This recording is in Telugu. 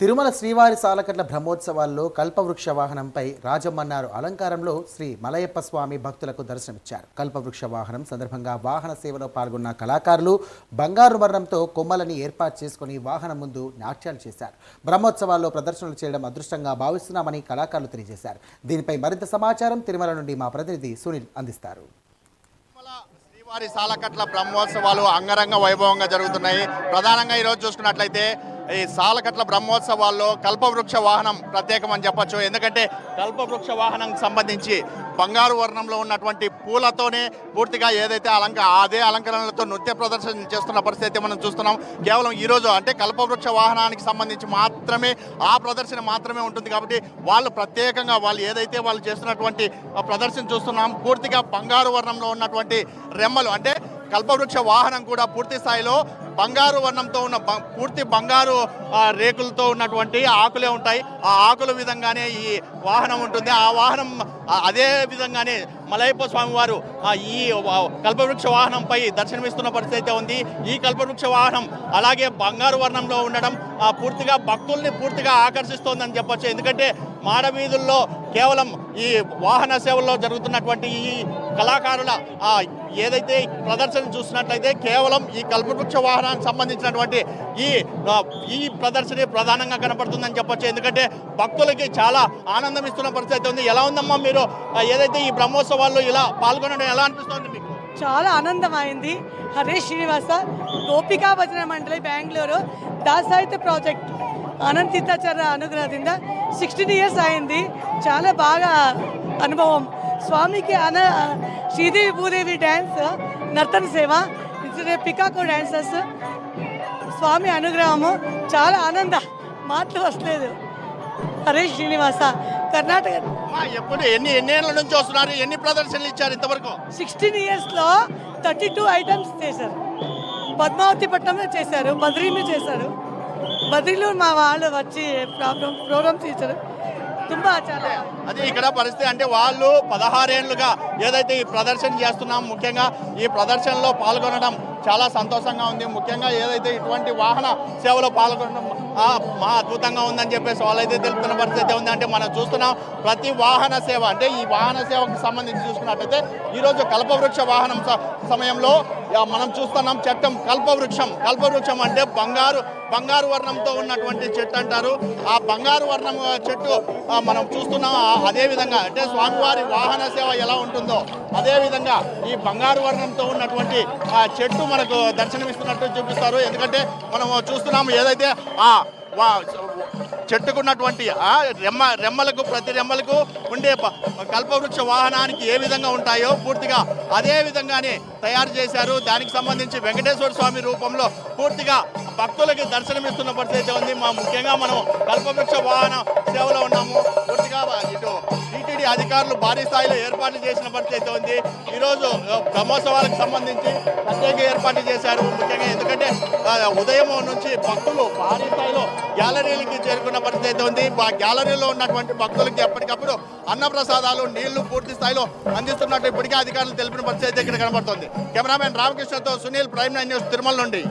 తిరుమల శ్రీవారి సాలకట్ల బ్రహ్మోత్సవాల్లో కల్పవృక్ష వాహనంపై రాజమన్నారు అలంకారంలో శ్రీ మలయప్ప స్వామి భక్తులకు దర్శనమిచ్చారు. కల్పవృక్ష వాహనం సందర్భంగా వాహన సేవలో పాల్గొన్న కళాకారులు బంగారు వర్ణంతో కొమ్మలని ఏర్పాటు చేసుకుని వాహనం ముందు నాట్యాలు చేశారు. బ్రహ్మోత్సవాల్లో ప్రదర్శనలు చేయడం అదృష్టంగా భావిస్తున్నామని కళాకారులు తెలియజేశారు. దీనిపై మరింత సమాచారం తిరుమల నుండి మా ప్రతినిధి సునీల్ అందిస్తారు. శ్రీవారి సాలకట్ల బ్రహ్మోత్సవాలు అంగరంగ వైభవంగా జరుగుతున్నాయి. ప్రధానంగా ఈరోజు చూసుకున్నట్లయితే ఈ సాలకట్ల బ్రహ్మోత్సవాల్లో కల్పవృక్ష వాహనం ప్రత్యేకం అని చెప్పొచ్చు. ఎందుకంటే కల్పవృక్ష వాహనంకి సంబంధించి బంగారు వర్ణంలో ఉన్నటువంటి పూలతోనే పూర్తిగా ఏదైతే అలంక అదే అలంకరణలతో నృత్య ప్రదర్శన చేస్తున్న పరిస్థితి మనం చూస్తున్నాం. కేవలం ఈరోజు అంటే కల్పవృక్ష వాహనానికి సంబంధించి మాత్రమే ఆ ప్రదర్శన మాత్రమే ఉంటుంది కాబట్టి వాళ్ళు ప్రత్యేకంగా వాళ్ళు ఏదైతే వాళ్ళు చేస్తున్నటువంటి ప్రదర్శన చూస్తున్నాం. పూర్తిగా బంగారు వర్ణంలో ఉన్నటువంటి రెమ్మలు అంటే కల్పవృక్ష వాహనం కూడా పూర్తి స్థాయిలో బంగారు వర్ణంతో ఉన్న పూర్తి బంగారు రేకులతో ఉన్నటువంటి ఆకులే ఉంటాయి. ఆ ఆకుల విధంగానే ఈ వాహనం ఉంటుంది. ఆ వాహనం అదే విధంగానే మలయప్ప స్వామి వారు ఆ, ఈ కల్పవృక్ష వాహనంపై దర్శనమిస్తున్న పరిస్థితి అయితే ఉంది. ఈ కల్పవృక్ష వాహనం అలాగే బంగారు వర్ణంలో ఉండడం ఆ, పూర్తిగా భక్తుల్ని పూర్తిగా ఆకర్షిస్తోందని చెప్పొచ్చు. ఎందుకంటే మాడ వీధుల్లో కేవలం ఈ వాహన సేవల్లో జరుగుతున్నటువంటి ఈ కళాకారుల ఏదైతే ప్రదర్శన చూసినట్లయితే కేవలం ఈ కల్పవృక్ష వాహనానికి సంబంధించినటువంటి ఈ ఈ ప్రదర్శన ప్రధానంగా కనపడుతుందని చెప్పొచ్చు. ఎందుకంటే భక్తులకి చాలా ఆనందం ఇస్తున్న పరిస్థితి ఉంది. ఎలా ఉందమ్మా మీరు? ఏదైతే ఈ బ్రహ్మోత్సవాల్లో ఇలా పాల్గొనడం ఎలా అనిపిస్తుంది మీకు? చాలా ఆనందం అయింది. హరే శ్రీనివాస గోపికా భజన మండలి బెంగళూరు దాసాహిత్య ప్రాజెక్ట్ అనంతీతాచార్య అనుగ్రహ కింద సిక్స్టీన్ ఇయర్స్ అయింది. చాలా బాగా అనుభవం. స్వామికి అన శ్రీదేవి భూదేవి డ్యాన్స్ నర్తన సేవ పికాకో డ్యాన్సర్స్ స్వామి అనుగ్రహము చాలా ఆనంద మాటలు వస్తలేదు. హరీష్ శ్రీనివాస కర్ణాటక ఎప్పుడు ఎన్ని ఎన్నేళ్ళ నుంచి వస్తున్నారు? ఎన్ని ప్రదర్శనలు ఇచ్చారు ఇంతవరకు? సిక్స్టీన్ ఇయర్స్లో థర్టీ టూ ఐటమ్స్ చేశారు. పద్మావతి పట్నంలో చేశారు బద్రీలో చేశారు. బద్రీలో మా వాళ్ళు వచ్చి ప్రాబ్లం ప్రోగ్రామ్స్ చాలా అది ఇక్కడ పరిస్థితి అంటే వాళ్ళు పదహారేళ్ళుగా ఏదైతే ఈ ప్రదర్శన చేస్తున్నాం ముఖ్యంగా ఈ ప్రదర్శనలో పాల్గొనడం చాలా సంతోషంగా ఉంది. ముఖ్యంగా ఏదైతే ఇటువంటి వాహన సేవలో పాల్గొనడం ఆ, మా అద్భుతంగా ఉందని చెప్పేసి వాళ్ళైతే తెలుపుతున్న పరిస్థితి ఉంది. అంటే మనం చూస్తున్నాం ప్రతి వాహన సేవ అంటే ఈ వాహన సేవకు సంబంధించి చూసుకున్నట్టయితే ఈరోజు కల్పవృక్ష వాహనం సమయంలో మనం చూస్తున్నాం చట్టం కల్పవృక్షం. కల్పవృక్షం అంటే బంగారు బంగారు వర్ణంతో ఉన్నటువంటి చెట్టు అంటారు. ఆ బంగారు వర్ణం చెట్టు మనం చూస్తున్నాం అదేవిధంగా అదే విధంగా అంటే స్వామివారి వాహన సేవ ఎలా ఉంటుందో అదే విధంగా ఈ బంగారు వర్ణంతో ఉన్నటువంటి ఆ చెట్టు మనకు దర్శనమిస్తున్నట్టు చూపిస్తారు. ఎందుకంటే మనం చూస్తున్నాము ఏదైతే ఆ చెట్టుకున్నటువంటి ఆ రెమ్మ రెమ్మలకు ప్రతి రెమ్మలకు ఉండే ప- కల్పవృక్ష వాహనానికి ఏ విధంగా ఉంటాయో పూర్తిగా అదే విధంగానే తయారు చేశారు. దానికి సంబంధించి వెంకటేశ్వర స్వామి రూపంలో పూర్తిగా భక్తులకి దర్శనమిస్తున్న పరిస్థితి ఉంది. మా ముఖ్యంగా మనం కల్పవృక్ష వాహన సేవలో ఉన్నాము. అధికారులు భారీ స్థాయిలో ఏర్పాట్లు చేసిన పరిస్థితి ఉంది. ఈరోజు బ్రహ్మోత్సవాలకు సంబంధించి ప్రత్యేక ఏర్పాట్లు చేశారు. ముఖ్యంగా ఎందుకంటే ఉదయం నుంచి భక్తులు భారీ స్థాయిలో గ్యాలరీలకి చేరుకున్న పరిస్థితి ఉంది. గ్యాలరీలో ఉన్నటువంటి భక్తులకి ఎప్పటికప్పుడు అన్నప్రసాదాలు నీళ్ళు పూర్తి స్థాయిలో అందిస్తున్నట్టు ఇప్పటికే అధికారులు తెలిపిన పరిస్థితి ఇక్కడ కనబడుతుంది. Cameraman రామకృష్ణతో Sunil prime nine news Tirumala నుండి.